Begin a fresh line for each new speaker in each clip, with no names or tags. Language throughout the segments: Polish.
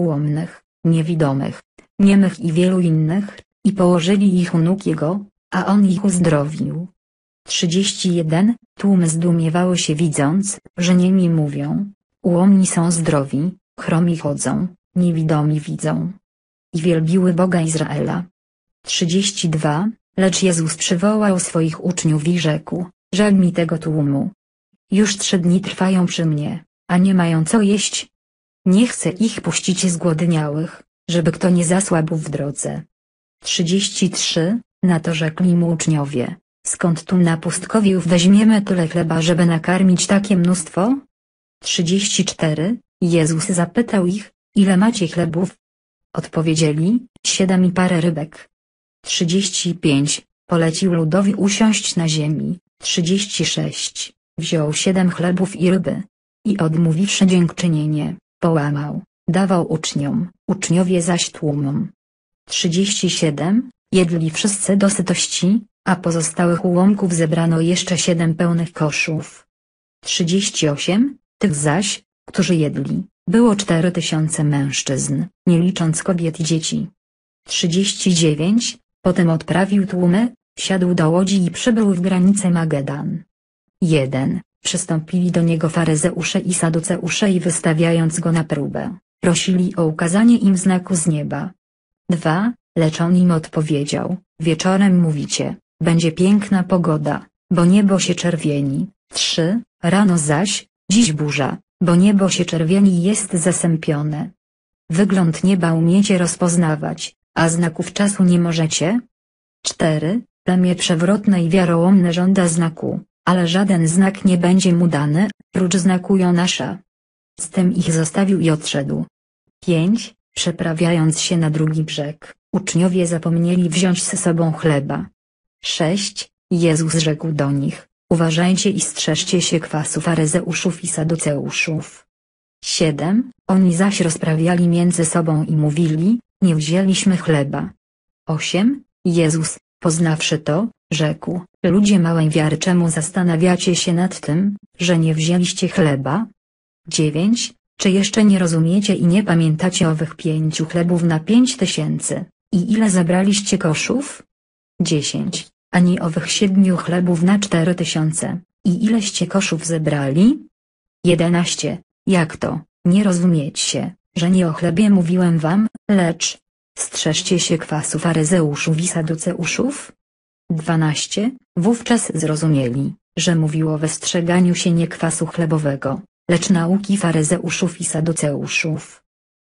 ułomnych, niewidomych, niemych i wielu innych, i położyli ich u nóg Jego, a On ich uzdrowił. 31. Tłumy zdumiewały się widząc, że niemi mówią, ułomni są zdrowi, chromi chodzą, niewidomi widzą. I wielbiły Boga Izraela. 32. Lecz Jezus przywołał swoich uczniów i rzekł, żal mi tego tłumu. Już trzy dni trwają przy mnie, a nie mają co jeść. Nie chcę ich puścić zgłodniałych, żeby kto nie zasłabł w drodze. 33. Na to rzekli mu uczniowie, skąd tu na pustkowiu weźmiemy tyle chleba żeby nakarmić takie mnóstwo? 34. Jezus zapytał ich, ile macie chlebów? Odpowiedzieli, siedem i parę rybek. 35. Polecił ludowi usiąść na ziemi. 36. Wziął siedem chlebów i ryby. I odmówiwszy dziękczynienie, połamał, dawał uczniom, uczniowie zaś tłumom. 37. Jedli wszyscy do sytości, a pozostałych ułomków zebrano jeszcze siedem pełnych koszów. 38. Tych zaś, którzy jedli, było cztery tysiące mężczyzn, nie licząc kobiet i dzieci. 39. Potem odprawił tłumy, wsiadł do łodzi i przybył w granice Magedan. 1. Przystąpili do niego faryzeusze i saduceusze i wystawiając go na próbę, prosili o ukazanie im znaku z nieba. 2. Lecz on im odpowiedział, wieczorem mówicie, będzie piękna pogoda, bo niebo się czerwieni. 3. Rano zaś, dziś burza, bo niebo się czerwieni i jest zasępione. Wygląd nieba umiecie rozpoznawać, a znaków czasu nie możecie? 4. Plemię przewrotne i wiarołomne żąda znaku, ale żaden znak nie będzie mu dany, prócz znaku Jonasza. Z tym ich zostawił i odszedł. 5. Przeprawiając się na drugi brzeg, uczniowie zapomnieli wziąć ze sobą chleba. 6. Jezus rzekł do nich, uważajcie i strzeżcie się kwasu faryzeuszów i saduceuszów. 7. Oni zaś rozprawiali między sobą i mówili, nie wzięliśmy chleba. 8. Jezus, poznawszy to, rzekł, ludzie małej wiary czemu zastanawiacie się nad tym, że nie wzięliście chleba? 9. Czy jeszcze nie rozumiecie i nie pamiętacie owych pięciu chlebów na pięć tysięcy, i ile zabraliście koszów? 10. Ani owych siedmiu chlebów na cztery tysiące, i ileście koszów zebrali? 11. Jak to, nie rozumiecie, że nie o chlebie mówiłem wam, lecz, strzeżcie się kwasu faryzeuszów i saduceuszów? 12. Wówczas zrozumieli, że mówiło o wystrzeganiu się nie kwasu chlebowego, lecz nauki faryzeuszów i saduceuszów.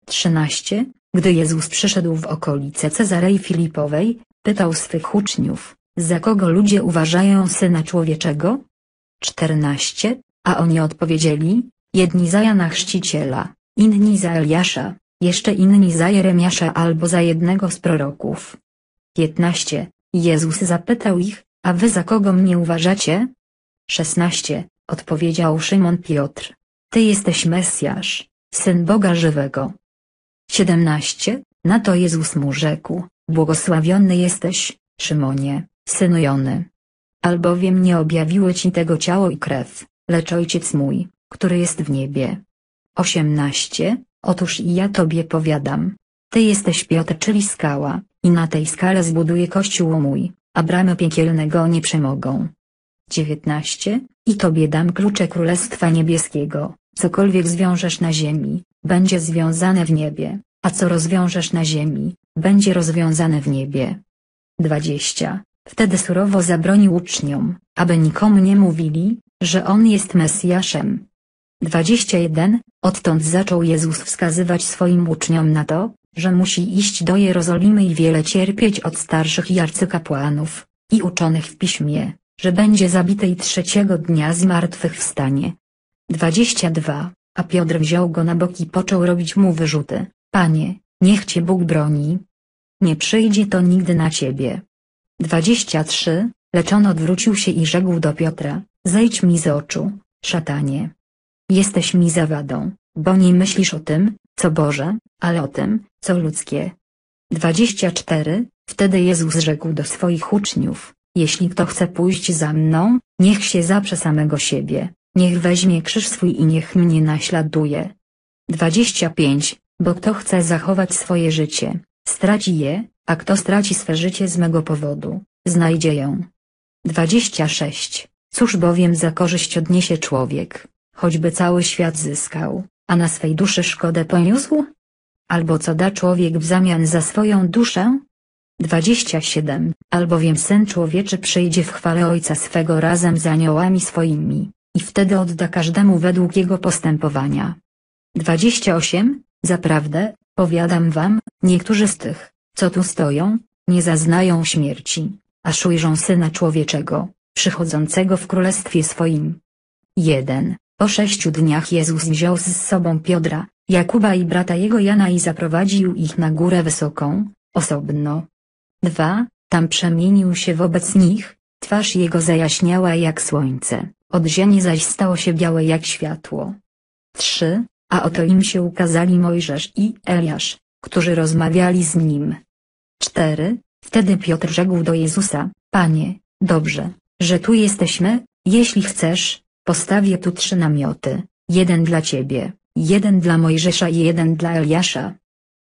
13. Gdy Jezus przyszedł w okolice Cezarei Filipowej, pytał swych uczniów, za kogo ludzie uważają Syna Człowieczego? 14. A oni odpowiedzieli, jedni za Jana Chrzciciela, inni za Eliasza, jeszcze inni za Jeremiasza albo za jednego z proroków. 15. Jezus zapytał ich, a wy za kogo mnie uważacie? 16. Odpowiedział Szymon Piotr. Ty jesteś Mesjasz, Syn Boga żywego. 17. Na to Jezus mu rzekł, błogosławiony jesteś, Szymonie, synu Jony. Albowiem nie objawiły ci tego ciało i krew, lecz Ojciec mój, który jest w niebie. 18. Otóż i ja tobie powiadam. Ty jesteś Piotr czyli skała, i na tej skale zbuduję kościół mój, a bramy piekielnego nie przemogą. 19. I tobie dam klucze Królestwa Niebieskiego, cokolwiek zwiążesz na ziemi, będzie związane w niebie, a co rozwiążesz na ziemi, będzie rozwiązane w niebie. 20. Wtedy surowo zabronił uczniom, aby nikomu nie mówili, że on jest Mesjaszem. 21. Odtąd zaczął Jezus wskazywać swoim uczniom na to, że musi iść do Jerozolimy i wiele cierpieć od starszych i arcykapłanów, i uczonych w piśmie, że będzie zabity i trzeciego dnia zmartwychwstanie. 22. A Piotr wziął go na bok i począł robić mu wyrzuty. Panie, niech cię Bóg broni. Nie przyjdzie to nigdy na ciebie. 23. Lecz on odwrócił się i rzekł do Piotra, zejdź mi z oczu, szatanie. Jesteś mi zawadą, bo nie myślisz o tym, co Boże, ale o tym, co ludzkie. 24. Wtedy Jezus rzekł do swoich uczniów, jeśli kto chce pójść za mną, niech się zaprze samego siebie, niech weźmie krzyż swój i niech mnie naśladuje. 25. bo kto chce zachować swoje życie, straci je, a kto straci swe życie z mego powodu, znajdzie ją. 26. Cóż bowiem za korzyść odniesie człowiek, choćby cały świat zyskał, a na swej duszy szkodę poniósł? Albo co da człowiek w zamian za swoją duszę? 27. Albowiem Syn Człowieczy przyjdzie w chwale Ojca swego razem z aniołami swoimi, i wtedy odda każdemu według jego postępowania. 28. Zaprawdę, powiadam wam, niektórzy z tych, co tu stoją, nie zaznają śmierci, aż ujrzą Syna Człowieczego, przychodzącego w Królestwie swoim. 1. Po sześciu dniach Jezus wziął z sobą Piotra, Jakuba i brata jego Jana i zaprowadził ich na górę wysoką, osobno. 2. Tam przemienił się wobec nich, twarz jego zajaśniała jak słońce, odzienie zaś stało się białe jak światło. 3. A oto im się ukazali Mojżesz i Eliasz, którzy rozmawiali z nim. 4. Wtedy Piotr rzekł do Jezusa, Panie, dobrze, że tu jesteśmy, jeśli chcesz, postawię tu trzy namioty, jeden dla Ciebie, jeden dla Mojżesza i jeden dla Eliasza.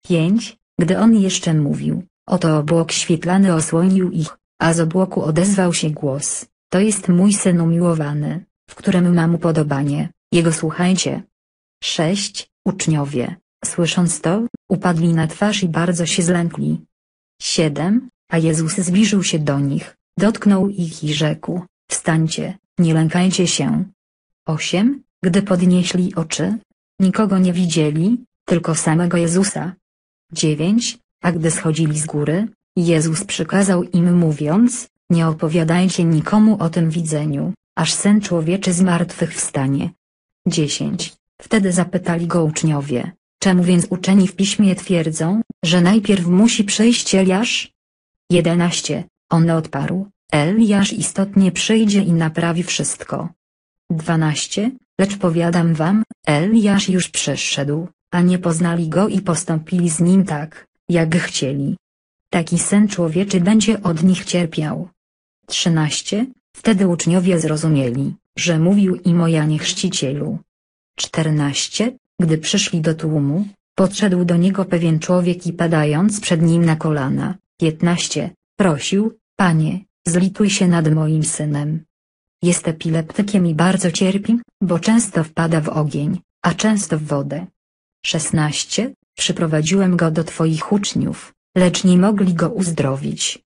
5. Gdy on jeszcze mówił, oto obłok świetlany osłonił ich, a z obłoku odezwał się głos, to jest mój syn umiłowany, w którym mam upodobanie, jego słuchajcie. 6. Uczniowie, słysząc to, upadli na twarz i bardzo się zlękli. 7. A Jezus zbliżył się do nich, dotknął ich i rzekł, wstańcie, nie lękajcie się. 8. Gdy podnieśli oczy, nikogo nie widzieli, tylko samego Jezusa. 9. A gdy schodzili z góry, Jezus przykazał im mówiąc, nie opowiadajcie nikomu o tym widzeniu, aż Syn Człowieczy z martwych wstanie. 10. Wtedy zapytali go uczniowie, czemu więc uczeni w piśmie twierdzą, że najpierw musi przyjść Eliasz? 11. On odparł, Eliasz istotnie przyjdzie i naprawi wszystko. 12. Lecz powiadam wam, Eliasz już przyszedł, a nie poznali go i postąpili z nim tak, jak chcieli. Taki syn człowieczy będzie od nich cierpiał. 13. Wtedy uczniowie zrozumieli, że mówił im o Janie Chrzcicielu. 14. Gdy przyszli do tłumu, podszedł do niego pewien człowiek i padając przed nim na kolana, 15. Prosił, Panie, zlituj się nad moim synem. Jest epileptykiem i bardzo cierpi, bo często wpada w ogień, a często w wodę. 16. Przyprowadziłem go do Twoich uczniów, lecz nie mogli go uzdrowić.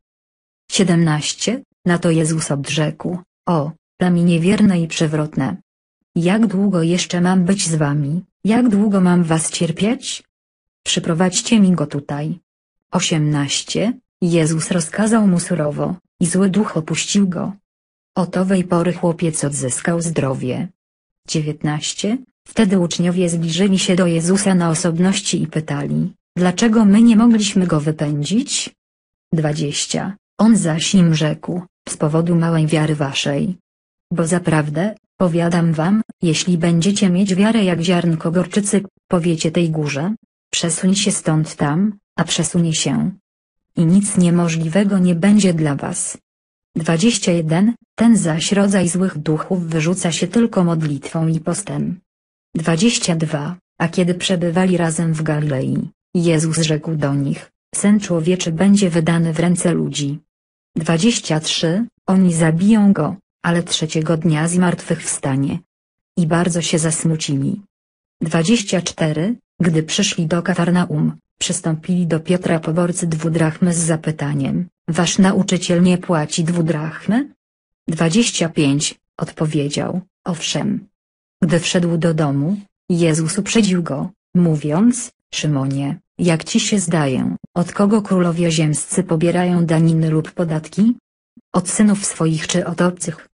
17. Na to Jezus odrzekł, o, plemię niewierne i przewrotne. Jak długo jeszcze mam być z wami, jak długo mam was cierpieć? Przyprowadźcie mi go tutaj. 18. Jezus rozkazał mu surowo, i zły duch opuścił go. Od owej pory chłopiec odzyskał zdrowie. 19. Wtedy uczniowie zbliżyli się do Jezusa na osobności i pytali, dlaczego my nie mogliśmy go wypędzić? 20. On zaś im rzekł, z powodu małej wiary waszej. Bo zaprawdę, powiadam wam, jeśli będziecie mieć wiarę jak ziarnko gorczycy, powiecie tej górze, przesuń się stąd tam, a przesunie się. I nic niemożliwego nie będzie dla was. 21. Ten zaś rodzaj złych duchów wyrzuca się tylko modlitwą i postem. 22. A kiedy przebywali razem w Galilei, Jezus rzekł do nich, Syn Człowieczy będzie wydany w ręce ludzi. 23. Oni zabiją go, ale trzeciego dnia zmartwychwstanie. I bardzo się zasmucili. 24. Gdy przyszli do Kafarnaum, przystąpili do Piotra poborcy dwudrachmy z zapytaniem, Wasz nauczyciel nie płaci dwudrachmy? 25. Odpowiedział, owszem. Gdy wszedł do domu, Jezus uprzedził go, mówiąc, Szymonie, jak ci się zdaje, od kogo królowie ziemscy pobierają daniny lub podatki? Od synów swoich czy od obcych?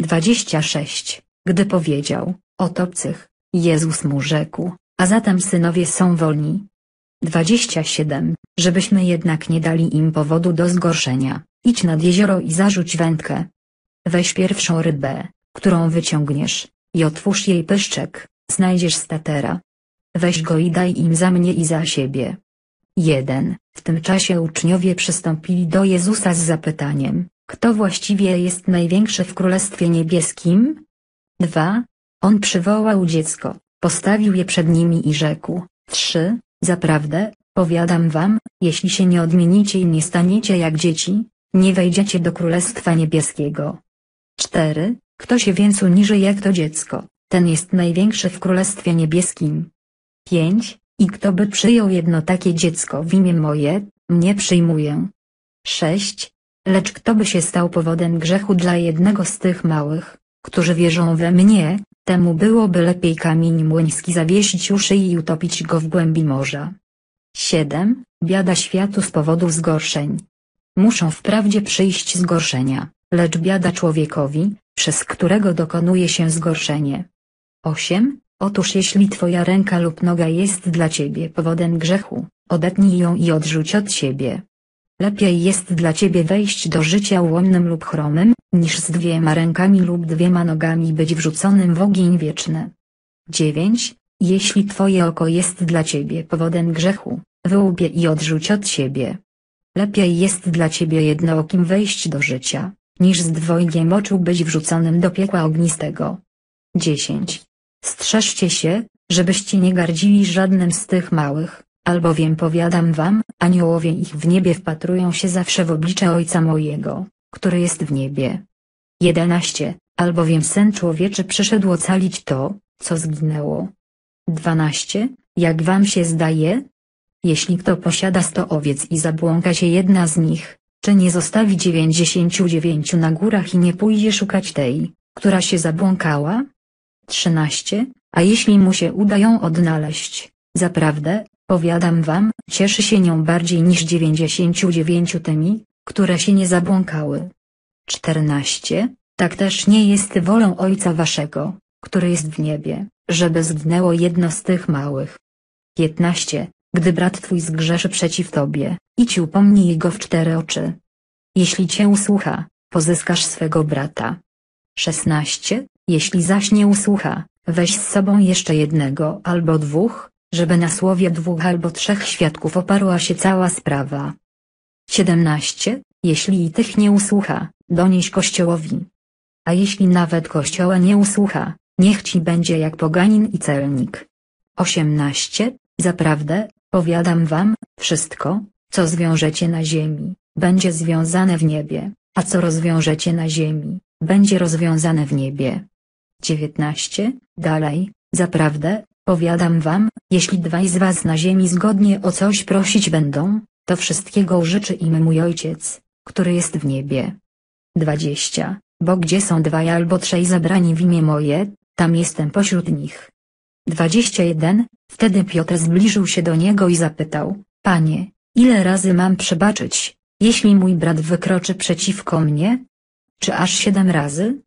26. Gdy powiedział, od obcych, Jezus mu rzekł, a zatem synowie są wolni. 27. Żebyśmy jednak nie dali im powodu do zgorszenia, idź nad jezioro i zarzuć wędkę. Weź pierwszą rybę, którą wyciągniesz, i otwórz jej pyszczek, znajdziesz statera. Weź go i daj im za mnie i za siebie. 1. W tym czasie uczniowie przystąpili do Jezusa z zapytaniem, kto właściwie jest największy w Królestwie Niebieskim? 2. On przywołał dziecko, postawił je przed nimi i rzekł, 3. Zaprawdę, powiadam wam, jeśli się nie odmienicie i nie staniecie jak dzieci, nie wejdziecie do Królestwa Niebieskiego. 4. Kto się więc uniży jak to dziecko, ten jest największy w Królestwie Niebieskim. 5. I kto by przyjął jedno takie dziecko w imię moje, mnie przyjmuje. 6. Lecz kto by się stał powodem grzechu dla jednego z tych małych, którzy wierzą we mnie, temu byłoby lepiej kamień młyński zawiesić u szyi i utopić go w głębi morza. 7. Biada światu z powodu zgorszeń. Muszą wprawdzie przyjść zgorszenia, lecz biada człowiekowi, przez którego dokonuje się zgorszenie. 8. Otóż jeśli twoja ręka lub noga jest dla ciebie powodem grzechu, odetnij ją i odrzuć od siebie. Lepiej jest dla ciebie wejść do życia ułomnym lub chromym, niż z dwiema rękami lub dwiema nogami być wrzuconym w ogień wieczny. 9. Jeśli twoje oko jest dla ciebie powodem grzechu, wyłbie i odrzuć od siebie. Lepiej jest dla ciebie jednookim wejść do życia, niż z dwojgiem oczu być wrzuconym do piekła ognistego. 10. Strzeżcie się, żebyście nie gardzili żadnym z tych małych, albowiem powiadam wam, aniołowie ich w niebie wpatrują się zawsze w oblicze Ojca mojego, który jest w niebie. 11. Albowiem Syn Człowieczy przyszedł ocalić to, co zginęło. 12. Jak wam się zdaje? Jeśli kto posiada sto owiec i zabłąka się jedna z nich, czy nie zostawi dziewięćdziesięciu dziewięciu na górach i nie pójdzie szukać tej, która się zabłąkała? 13. A jeśli mu się uda ją odnaleźć, zaprawdę, powiadam wam, cieszy się nią bardziej niż dziewięćdziesięciu dziewięciu tymi, które się nie zabłąkały. 14. Tak też nie jest wolą Ojca waszego, który jest w niebie, żeby zgnęło jedno z tych małych. 15. Gdy brat twój zgrzeszy przeciw tobie, idź upomnij go w cztery oczy. Jeśli cię usłucha, pozyskasz swego brata. 16. Jeśli zaś nie usłucha, weź z sobą jeszcze jednego albo dwóch, żeby na słowie dwóch albo trzech świadków oparła się cała sprawa. 17. Jeśli i tych nie usłucha, donieś kościołowi. A jeśli nawet kościoła nie usłucha, niech ci będzie jak poganin i celnik. 18. Zaprawdę, powiadam wam, wszystko, co zwiążecie na ziemi, będzie związane w niebie, a co rozwiążecie na ziemi, będzie rozwiązane w niebie. 19. Dalej, zaprawdę, powiadam wam, jeśli dwaj z was na ziemi zgodnie o coś prosić będą, to wszystkiego życzy im mój Ojciec, który jest w niebie. 20. Bo gdzie są dwaj albo trzej zabrani w imię moje, tam jestem pośród nich. 21. Wtedy Piotr zbliżył się do niego i zapytał, Panie, ile razy mam przebaczyć, jeśli mój brat wykroczy przeciwko mnie? Czy aż siedem razy?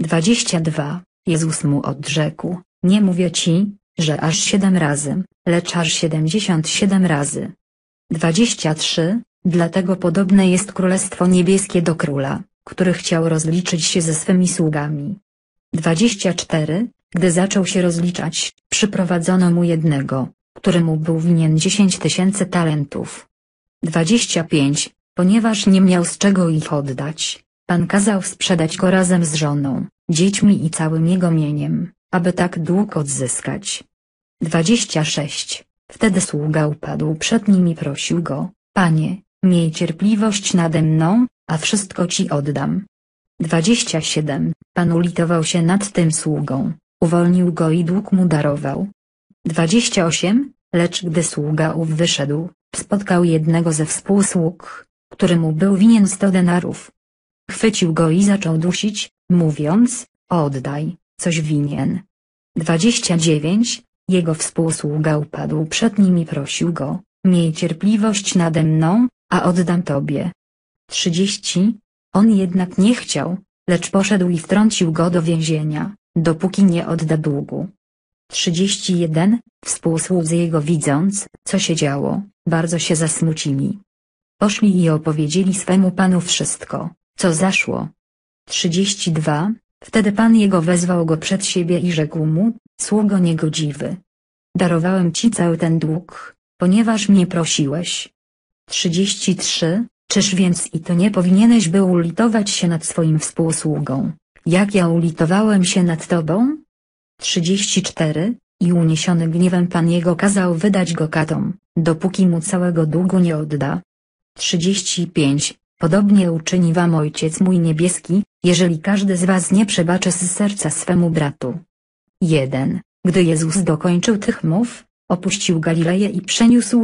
22. Jezus mu odrzekł, nie mówię ci, że aż siedem razy, lecz aż siedemdziesiąt siedem razy. 23. Dlatego podobne jest Królestwo Niebieskie do króla, który chciał rozliczyć się ze swymi sługami. 24. Gdy zaczął się rozliczać, przyprowadzono mu jednego, któremu był winien dziesięć tysięcy talentów. 25. Ponieważ nie miał z czego ich oddać, Pan kazał sprzedać go razem z żoną, dziećmi i całym jego mieniem, aby tak dług odzyskać. 26. Wtedy sługa upadł przed nim i prosił go, Panie, miej cierpliwość nade mną, a wszystko ci oddam. 27. Pan ulitował się nad tym sługą, uwolnił go i dług mu darował. 28. Lecz gdy sługa ów wyszedł, spotkał jednego ze współsług, który mu był winien sto denarów. Chwycił go i zaczął dusić, mówiąc, oddaj, coś winien. 29. Jego współsługa upadł przed nim i prosił go, miej cierpliwość nade mną, a oddam tobie. 30. On jednak nie chciał, lecz poszedł i wtrącił go do więzienia, dopóki nie odda długu. 31. Współsłudzy jego widząc, co się działo, bardzo się zasmucili. Poszli i opowiedzieli swemu panu wszystko, co zaszło. 32. Wtedy pan jego wezwał go przed siebie i rzekł mu, sługo niegodziwy. Darowałem ci cały ten dług, ponieważ mnie prosiłeś. 33. Czyż więc i to nie powinieneś był ulitować się nad swoim współsługą, jak ja ulitowałem się nad tobą? 34. I uniesiony gniewem Pan jego kazał wydać go katom, dopóki mu całego długu nie odda. 35. Podobnie uczyni wam Ojciec mój niebieski, jeżeli każdy z was nie przebaczy z serca swemu bratu. 1. Gdy Jezus dokończył tych mów, opuścił Galileję i przeniósł